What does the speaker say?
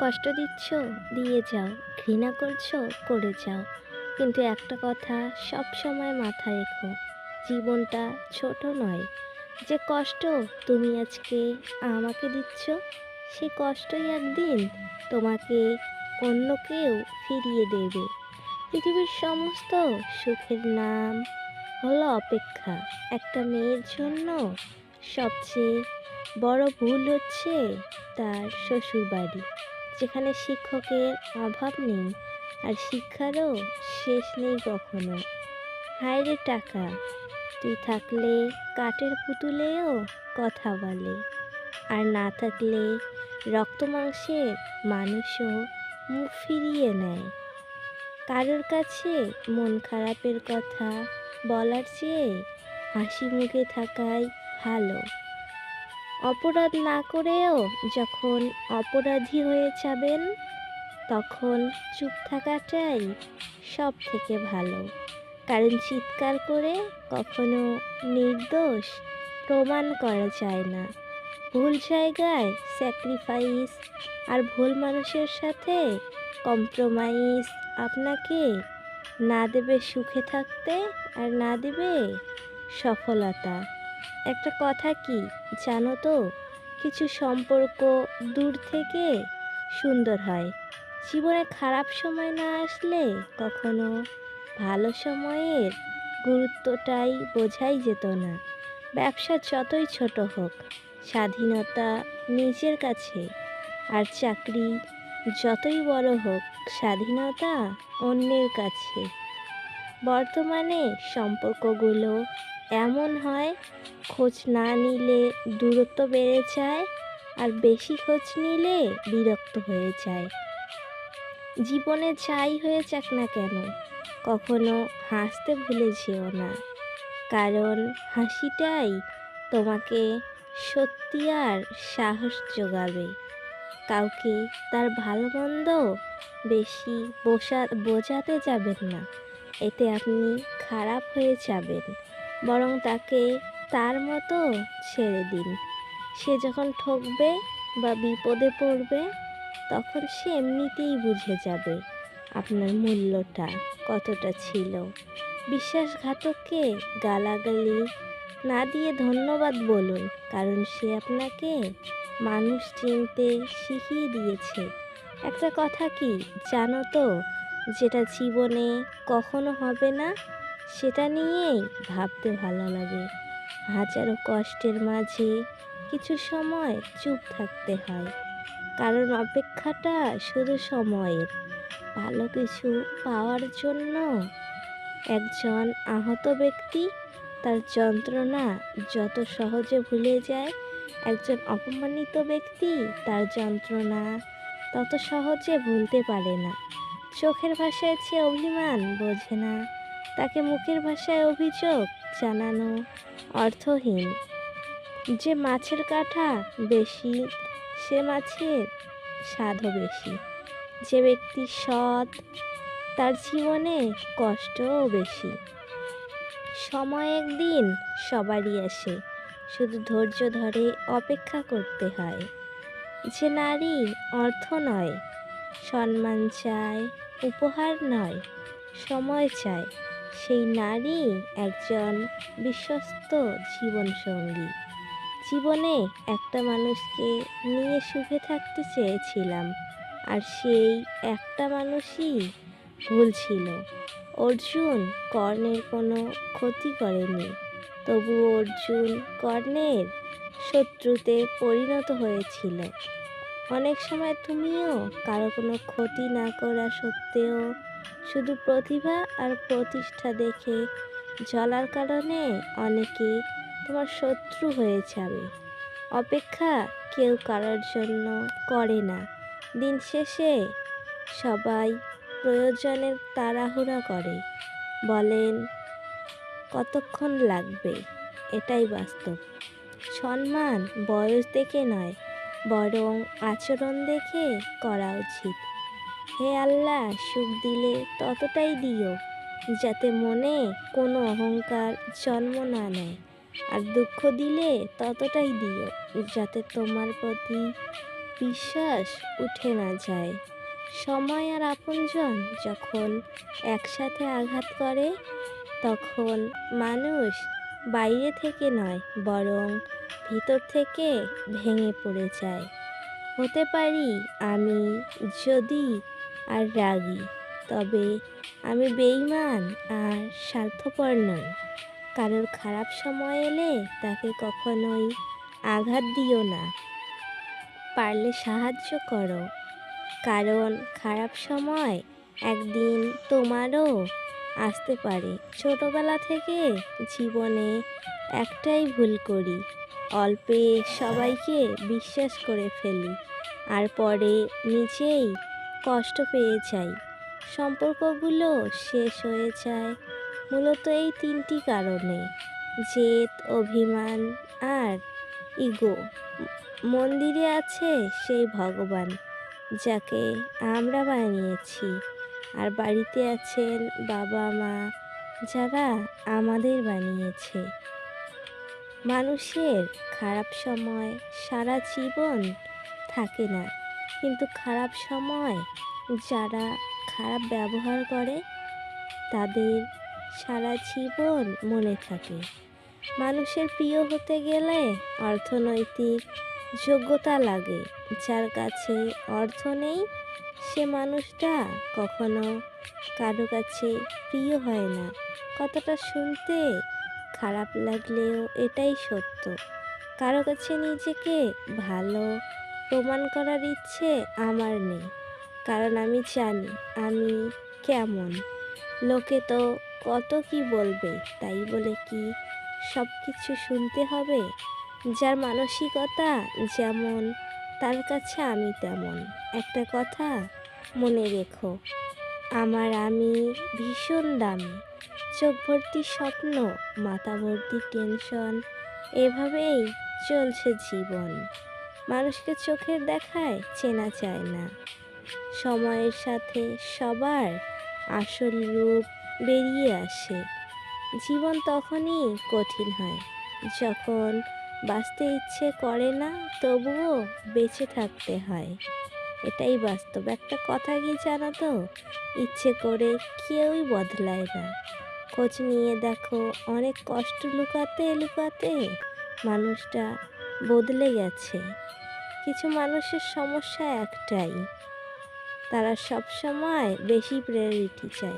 কষ্ট দিচ্ছ, দিয়ে যাও। ঘৃণা করছ, করে যাও। কিন্তু একটা কথা সব সময় মাথায় রেখো, জীবনটা ছোট নয়। যে কষ্ট তুমি আজকে আমাকে দিচ্ছ, সে কষ্টই একদিন তোমাকে অন্য কেউ ফিরিয়ে দেবে। পৃথিবীর সমস্ত সুখের নাম হলো অপেক্ষা। একটা মেয়ের জন্য সবচেয়ে বড় ভুল হচ্ছে তার শ্বশুর বাড়ি যেখানে শিক্ষকের অভাব নেই আর শিক্ষারও শেষ নেই কখনো। হায় রে টাকা, তুই থাকলে কাঠের পুতুলেও কথা বলে আর না থাকলে রক্ত মাংসের মানুষও মুখ ফিরিয়ে নেয়। কারোর কাছে মন খারাপের কথা বলার চেয়ে হাসি মুখে থাকাই ভালো। অপরাধ না করেও যখন অপরাধী হয়ে যাবেন, তখন চুপ থাকাটাই সব থেকে ভালো। কারণ চিৎকার করে কখনো নির্দোষ প্রমাণ করা যায় না। ভুল জায়গায় স্যাক্রিফাইস আর ভুল মানুষের সাথে কম্প্রোমাইজ আপনাকে না দেবে সুখে থাকতে আর না দেবে সফলতা। একটা কথা কি, জানো তো? কিছু সম্পর্ক দূর থেকে সুন্দর হয়। জীবনে খারাপ সময় না আসলে কখনো ভালো সময়ের গুরুত্বটাই বোঝাই যেত না। ব্যবসা যতই ছোট হোক, স্বাধীনতা নিজের কাছে আর চাকরি যতই বড় হোক, স্বাধীনতা অন্যের কাছে। বর্তমানে সম্পর্কগুলো এমন হয়, খোঁজ না নিলে দূরত্ব বেড়ে যায় আর বেশি খোঁজ নিলে বিরক্ত হয়ে যায়। জীবনে যাই হয়ে যাক না কেন, কখনো হাসতে ভুলে যেও না। কারণ হাসিটাই তোমাকে সত্যি আর সাহস যোগাবে। কাউকে তার ভালো মন্দ বেশি বসা বোঝাতে যাবেন না, এতে আপনি খারাপ হয়ে যাবেন। বরং তাকে তার মতো ছেড়ে দিন। সে যখন ঠকবে বা বিপদে পড়বে, তখন সে এমনিতেই বুঝে যাবে আপনার মূল্যটা কতটা ছিল। বিশ্বাসঘাতককে গালাগালি না দিয়ে ধন্যবাদ বলুন, কারণ সে আপনাকে মানুষ চিনতে শিখিয়ে দিয়েছে। একটা কথা কি জানো তো? যেটা জীবনে কখনো হবে না সেটা নিয়েই ভাবতে ভালো লাগে। হাজারো কষ্টের মাঝে কিছু সময় চুপ থাকতে হয়। কারণ অপেক্ষাটা শুধু সময়ের। ভালো কিছু পাওয়ার জন্য একজন আহত ব্যক্তি তার যন্ত্রণা যত সহজে ভুলে যায়, একজন অপমানিত ব্যক্তি তার যন্ত্রণা তত সহজে ভুলতে পারে না। চোখের ভাষায় চেয়ে অভিমান বোঝে না তাকে মুখের ভাষায় অভিযোগ জানানো অর্থহীন। যে মাছের কাঁটা বেশি, সে মাছের স্বাদও বেশি। যে ব্যক্তি সৎ, তার জীবনে কষ্টও বেশি। সময় একদিন সবারই আসে, শুধু ধৈর্য ধরে অপেক্ষা করতে হয়। যে নারী অর্থ নয়, সম্মান চায়, উপহার নয়, সময় চায় সেই নারী একজন বিশ্বস্ত জীবনসঙ্গী। জীবনে একটা মানুষকে নিয়ে সুখে থাকতে চেয়েছিলাম, আর সেই একটা মানুষই ভুল ছিল। অর্জুন কর্ণের কোনো ক্ষতি করেনি, তবু অর্জুন কর্ণের শত্রুতে পরিণত হয়েছিল। অনেক সময় তুমিও কারও কোনো ক্ষতি না করা সত্ত্বেও শুধু প্রতিভা আর প্রতিষ্ঠা দেখে জ্বলার কারণে অনেকে তোমার শত্রু হয়ে যাবে। অপেক্ষা কেউ কারোর জন্য করে না। দিন শেষে সবাই প্রয়োজনের তাড়াহুড়া করে। বলেন, কতক্ষণ লাগবে? এটাই বাস্তব। সম্মান বয়স দেখে নয়, বরং আচরণ দেখে করা উচিত। হে আল্লাহ, সুখ দিলে ততটাই দিও, যাতে মনে কোনো অহংকার জন্ম না নেয়। আর দুঃখ দিলে ততটাই দিও, যাতে তোমার প্রতি বিশ্বাস উঠে না যায়। সময় আর আপনজন যখন একসাথে আঘাত করে, তখন মানুষ বাইরে থেকে নয়, বরং ভিতর থেকে ভেঙে পড়ে যায়। হতে পারি আমি যদি আর রাগী। তবে আমি বেইমান আর স্বার্থপর নই। কারোর খারাপ সময় এলে তাকে কখনোই আঘাত দিও না। পারলে সাহায্য করো। কারণ খারাপ সময় একদিন তোমারও আসতে পারে। ছোটবেলা থেকে জীবনে একটাই ভুল করি। অল্পে সবাইকে বিশ্বাস করে ফেলি। আর পরে নিজেই কষ্ট পেয়ে যাই। সম্পর্কগুলো শেষ হয়ে যায় মূলত এই তিনটি কারণে। জেদ, অভিমান আর ইগো। মন্দিরে আছে সেই ভগবান যাকে আমরা বানিয়েছি আর বাড়িতে আছেন বাবা, মা যারা আমাদের বানিয়েছে মানুষের খারাপ সময় সারা জীবন থাকে না। কিন্তু খারাপ সময় যারা খারাপ ব্যবহার করে, তাদের সারা জীবন মনে থাকে। মানুষের প্রিয় হতে গেলে অর্থনৈতিক যোগ্যতা লাগে। যার কাছে অর্থ নেই, সে মানুষটা কখনো কারও কাছে প্রিয় হয় না। কথাটা শুনতে খারাপ লাগলেও এটাই সত্য। কারও কাছে নিজেকে ভালো প্রমাণ করার ইচ্ছে আমার নেই। কারণ আমি জানি আমি কেমন। লোকে তো কত কি বলবে, তাই বলে কি সব কিছু শুনতে হবে? যার মানসিকতা যেমন, তার কাছে আমি তেমন। একটা কথা মনে রেখো, আমার আমি ভীষণ দামি। চোখ ভর্তি স্বপ্ন মাথা ভর্তি টেনশন, এভাবেই চলছে জীবন। মানুষকে চোখের দেখায় চেনা যায় না। সময়ের সাথে সবার আসল রূপ বেরিয়ে আসে। জীবন তখনই কঠিন হয়, যখন বাঁচতে ইচ্ছে করে না, তবুও বেঁচে থাকতে হয়। এটাই বাস্তব। একটা কথা কি জানো তো? ইচ্ছে করে কেউই বদলায় না। খোঁজ নিয়ে দেখো, অনেক কষ্ট লুকাতে লুকাতে মানুষটা বদলে গেছে কিছু মানুষের সমস্যা একটাই তারা সব সময় বেশি প্রায়োরিটি চায়।